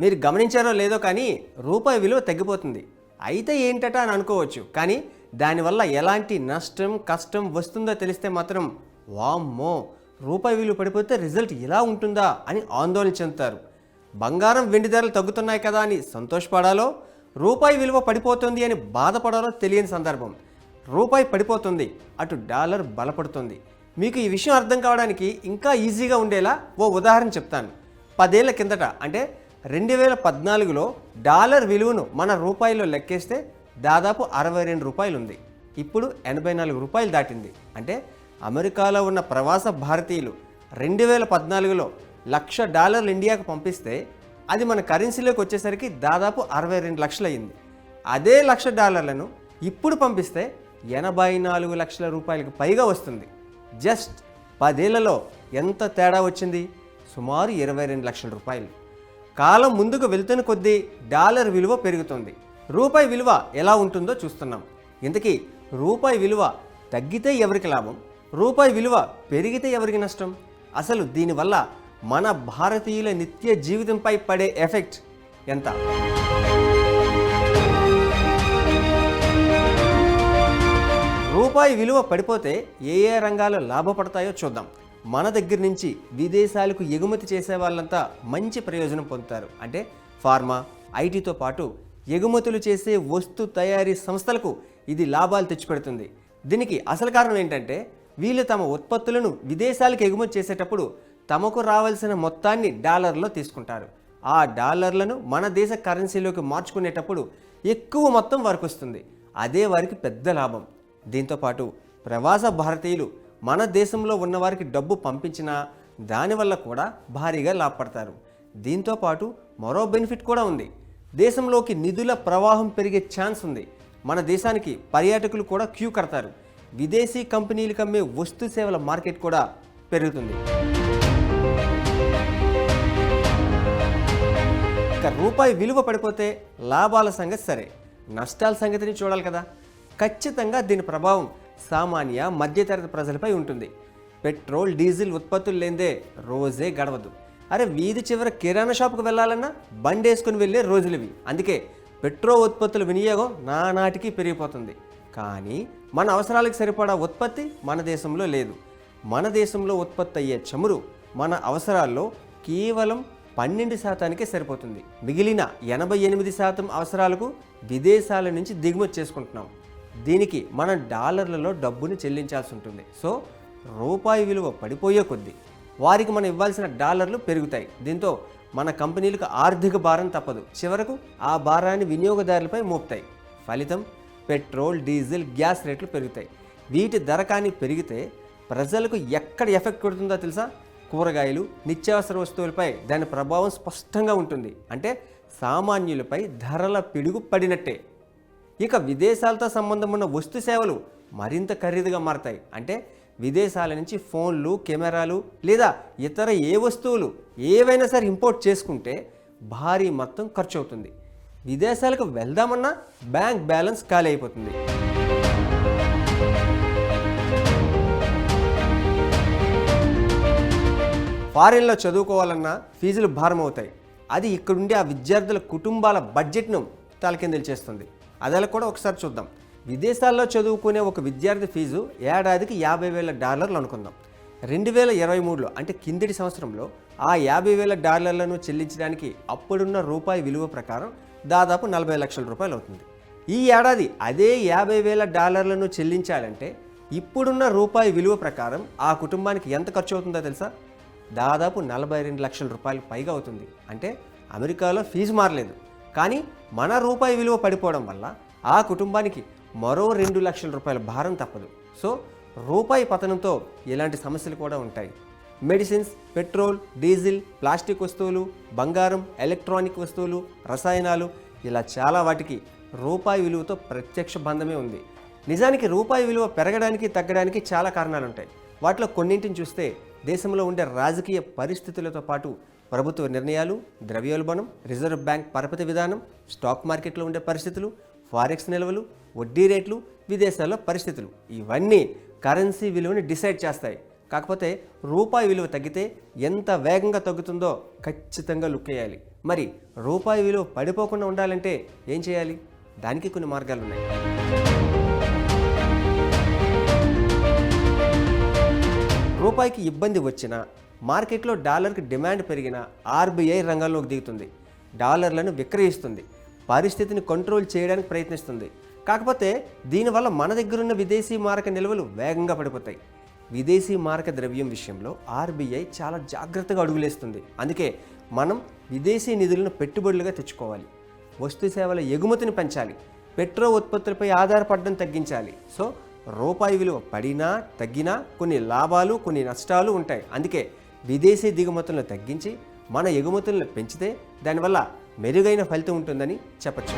మీరు గమనించారో లేదో కానీ రూపాయి విలువ తగ్గిపోతుంది. అయితే ఏంటట అని అనుకోవచ్చు. కానీ దానివల్ల ఎలాంటి నష్టం కష్టం వస్తుందో తెలిస్తే మాత్రం వామ్మో రూపాయి విలువ పడిపోతే రిజల్ట్ ఇలా ఉంటుందా అని ఆందోళన చెందుతారు బంగారం వెండి ధరలు తగ్గుతున్నాయి కదా అని సంతోషపడాలో రూపాయి విలువ పడిపోతుంది అని బాధపడాలో తెలియని సందర్భం. రూపాయి పడిపోతుంది అటు డాలర్ బలపడుతుంది. మీకు ఈ విషయం అర్థం కావడానికి ఇంకా ఈజీగా ఉండేలా ఓ ఉదాహరణ చెప్తాను. పదేళ్ళ కిందట అంటే రెండు వేల పద్నాలుగులో డాలర్ విలువను మన రూపాయిలో లెక్కేస్తే దాదాపు అరవై రెండు రూపాయలు ఉంది ఇప్పుడు ఎనభై నాలుగు రూపాయలు దాటింది. అంటే అమెరికాలో ఉన్న ప్రవాస భారతీయులు రెండు వేల పద్నాలుగులో లక్ష డాలర్లు ఇండియాకు పంపిస్తే అది మన కరెన్సీలోకి వచ్చేసరికి దాదాపు అరవై రెండు లక్షలు అయింది అదే లక్ష డాలర్లను ఇప్పుడు పంపిస్తే ఎనభై నాలుగు లక్షల రూపాయలకు పైగా వస్తుంది. జస్ట్ పదేళ్ళలో ఎంత తేడా వచ్చింది? సుమారు ఇరవై రెండు లక్షల రూపాయలు. కాలం ముందుకు వెళ్తున్న కొద్దీ డాలర్ విలువ పెరుగుతుంది. రూపాయి విలువ ఎలా ఉంటుందో చూస్తున్నాం. ఇంతకీ రూపాయి విలువ తగ్గితే ఎవరికి లాభం? రూపాయి విలువ పెరిగితే ఎవరికి నష్టం? అసలు దీనివల్ల మన భారతీయుల నిత్య జీవితంపై పడే ఎఫెక్ట్ ఎంత? రూపాయి విలువ పడిపోతే ఏ ఏ రంగాలు లాభపడతాయో చూద్దాం. మన దగ్గర నుంచి విదేశాలకు ఎగుమతి చేసే వాళ్ళంతా మంచి ప్రయోజనం పొందుతారు. అంటే ఫార్మా ఐటీతో పాటు ఎగుమతులు చేసే వస్తు తయారీ సంస్థలకు ఇది లాభాలు తెచ్చిపెడుతుంది. దీనికి అసలు కారణం ఏంటంటే వీళ్ళు తమ ఉత్పత్తులను విదేశాలకు ఎగుమతి చేసేటప్పుడు తమకు రావాల్సిన మొత్తాన్ని డాలర్లో తీసుకుంటారు. ఆ డాలర్లను మన దేశ కరెన్సీలోకి మార్చుకునేటప్పుడు ఎక్కువ మొత్తం వారికి వస్తుంది. అదే వారికి పెద్ద లాభం. దీంతోపాటు ప్రవాస భారతీయులు మన దేశంలో ఉన్నవారికి డబ్బు పంపించినా దానివల్ల కూడా భారీగా లాభపడతారు. దీంతోపాటు మరో బెనిఫిట్ కూడా ఉంది. దేశంలోకి నిధుల ప్రవాహం పెరిగే ఛాన్స్ ఉంది. మన దేశానికి పర్యాటకులు కూడా క్యూ కడతారు. విదేశీ కంపెనీలకు అమ్మే వస్తు సేవల మార్కెట్ కూడా పెరుగుతుంది. ఇక రూపాయి విలువ పడిపోతే లాభాల సంగతి సరే. నష్టాల సంగతిని చూడాలి కదా. ఖచ్చితంగా దీని ప్రభావం సామాన్య మధ్యతరగతి ప్రజలపై ఉంటుంది. పెట్రోల్ డీజిల్ ఉత్పత్తులు లేదే రోజే గడవదు. అరే వీధి చివర కిరాణా షాప్కి వెళ్ళాలన్నా బండి వేసుకుని వెళ్ళే రోజులు ఇవి అందుకే పెట్రోల్ ఉత్పత్తుల వినియోగం నానాటికి పెరిగిపోతుంది. కానీ మన అవసరాలకు సరిపడా ఉత్పత్తి మన దేశంలో లేదు. మన దేశంలో ఉత్పత్తి అయ్యే చమురు మన అవసరాల్లో కేవలం పన్నెండు శాతానికే సరిపోతుంది. మిగిలిన ఎనభై ఎనిమిది శాతం అవసరాలకు విదేశాల నుంచి దిగుమతి చేసుకుంటున్నాం. దీనికి మనం డాలర్లలో డబ్బుని చెల్లించాల్సి ఉంటుంది. సో రూపాయి విలువ పడిపోయే కొద్దీ వారికి మనం ఇవ్వాల్సిన డాలర్లు పెరుగుతాయి. దీంతో మన కంపెనీలకు ఆర్థిక భారం తప్పదు. చివరకు ఆ భారాన్ని వినియోగదారులపై మోపుతాయి. ఫలితం పెట్రోల్ డీజిల్ గ్యాస్ రేట్లు పెరుగుతాయి. వీటి ధర కానీ పెరిగితే ప్రజలకు ఎక్కడ ఎఫెక్ట్ కొడుతుందో తెలుసా? కూరగాయలు నిత్యావసర వస్తువులపై దాని ప్రభావం స్పష్టంగా ఉంటుంది. అంటే సామాన్యులపై ధరల పిడుగు పడినట్టే. ఇక విదేశాలతో సంబంధం ఉన్న వస్తు సేవలు మరింత ఖరీదుగా మారతాయి. అంటే విదేశాల నుంచి ఫోన్లు కెమెరాలు లేదా ఇతర ఏ వస్తువులు ఏవైనా సరే ఇంపోర్ట్ చేసుకుంటే భారీ మొత్తం ఖర్చు అవుతుంది విదేశాలకు వెళ్దామన్నా బ్యాంక్ బ్యాలెన్స్ ఖాళీ అయిపోతుంది. ఫారిన్లో చదువుకోవాలన్నా ఫీజులు భారం అవుతాయి అది ఇక్కడుండే ఆ విద్యార్థుల కుటుంబాల బడ్జెట్ను తలకిందులు చేస్తుంది. అదెలా కూడా ఒకసారి చూద్దాం. విదేశాల్లో చదువుకునే ఒక విద్యార్థి ఫీజు ఏడాదికి యాభై వేల డాలర్లు అనుకుందాం. రెండు వేల ఇరవై మూడులో అంటే కిందటి సంవత్సరంలో ఆ యాభై వేల డాలర్లను చెల్లించడానికి అప్పుడున్న రూపాయి విలువ ప్రకారం దాదాపు నలభై లక్షల రూపాయలు అవుతుంది. ఈ ఏడాది అదే యాభై వేల డాలర్లను చెల్లించాలంటే ఇప్పుడున్న రూపాయి విలువ ప్రకారం ఆ కుటుంబానికి ఎంత ఖర్చు అవుతుందో తెలుసా? దాదాపు నలభై రెండు లక్షల రూపాయలు పైగా అవుతుంది. అంటే అమెరికాలో ఫీజు మారలేదు. కానీ మన రూపాయి విలువ పడిపోవడం వల్ల ఆ కుటుంబానికి మరో రెండు లక్షల రూపాయల భారం తప్పదు. సో రూపాయి పతనంతో ఇలాంటి సమస్యలు కూడా ఉంటాయి. మెడిసిన్స్ పెట్రోల్ డీజిల్ ప్లాస్టిక్ వస్తువులు బంగారం ఎలక్ట్రానిక్ వస్తువులు రసాయనాలు ఇలా చాలా వాటికి రూపాయి విలువతో ప్రత్యక్ష బంధమే ఉంది. నిజానికి రూపాయి విలువ పెరగడానికి తగ్గడానికి చాలా కారణాలు ఉంటాయి వాటిలో కొన్నింటిని చూస్తే దేశంలో ఉండే రాజకీయ పరిస్థితులతో పాటు ప్రభుత్వ నిర్ణయాలు ద్రవ్యోల్బణం రిజర్వ్ బ్యాంక్ పరపతి విధానం స్టాక్ మార్కెట్లో ఉండే పరిస్థితులు ఫారెక్స్ నిల్వలు వడ్డీ రేట్లు విదేశాల్లో పరిస్థితులు. ఇవన్నీ కరెన్సీ విలువని డిసైడ్ చేస్తాయి. కాకపోతే రూపాయి విలువ తగ్గితే ఎంత వేగంగా తగ్గుతుందో ఖచ్చితంగా లుక్ వేయాలి. మరి రూపాయి విలువ పడిపోకుండా ఉండాలంటే ఏం చేయాలి? దానికి కొన్ని మార్గాలు ఉన్నాయి రూపాయికి ఇబ్బంది వచ్చినా మార్కెట్లో డాలర్కి డిమాండ్ పెరిగినా ఆర్బీఐ రంగంలోకి దిగుతుంది. డాలర్లను విక్రయిస్తుంది. పరిస్థితిని కంట్రోల్ చేయడానికి ప్రయత్నిస్తుంది. కాకపోతే దీనివల్ల మన దగ్గరున్న విదేశీ మారక నిల్వలు వేగంగా పడిపోతాయి. విదేశీ మారక ద్రవ్యం విషయంలో ఆర్బీఐ చాలా జాగ్రత్తగా అడుగులేస్తుంది. అందుకే మనం విదేశీ నిధులను పెట్టుబడులుగా తెచ్చుకోవాలి. వస్తు సేవల ఎగుమతిని పెంచాలి. పెట్రో ఉత్పత్తులపై ఆధారపడడం తగ్గించాలి. సో రూపాయి విలువ పడినా తగ్గినా కొన్ని లాభాలు కొన్ని నష్టాలు ఉంటాయి. అందుకే విదేశీ దిగుమతులను తగ్గించి మన ఎగుమతులను పెంచితే దానివల్ల మెరుగైన ఫలితం ఉంటుందని చెప్పచ్చు.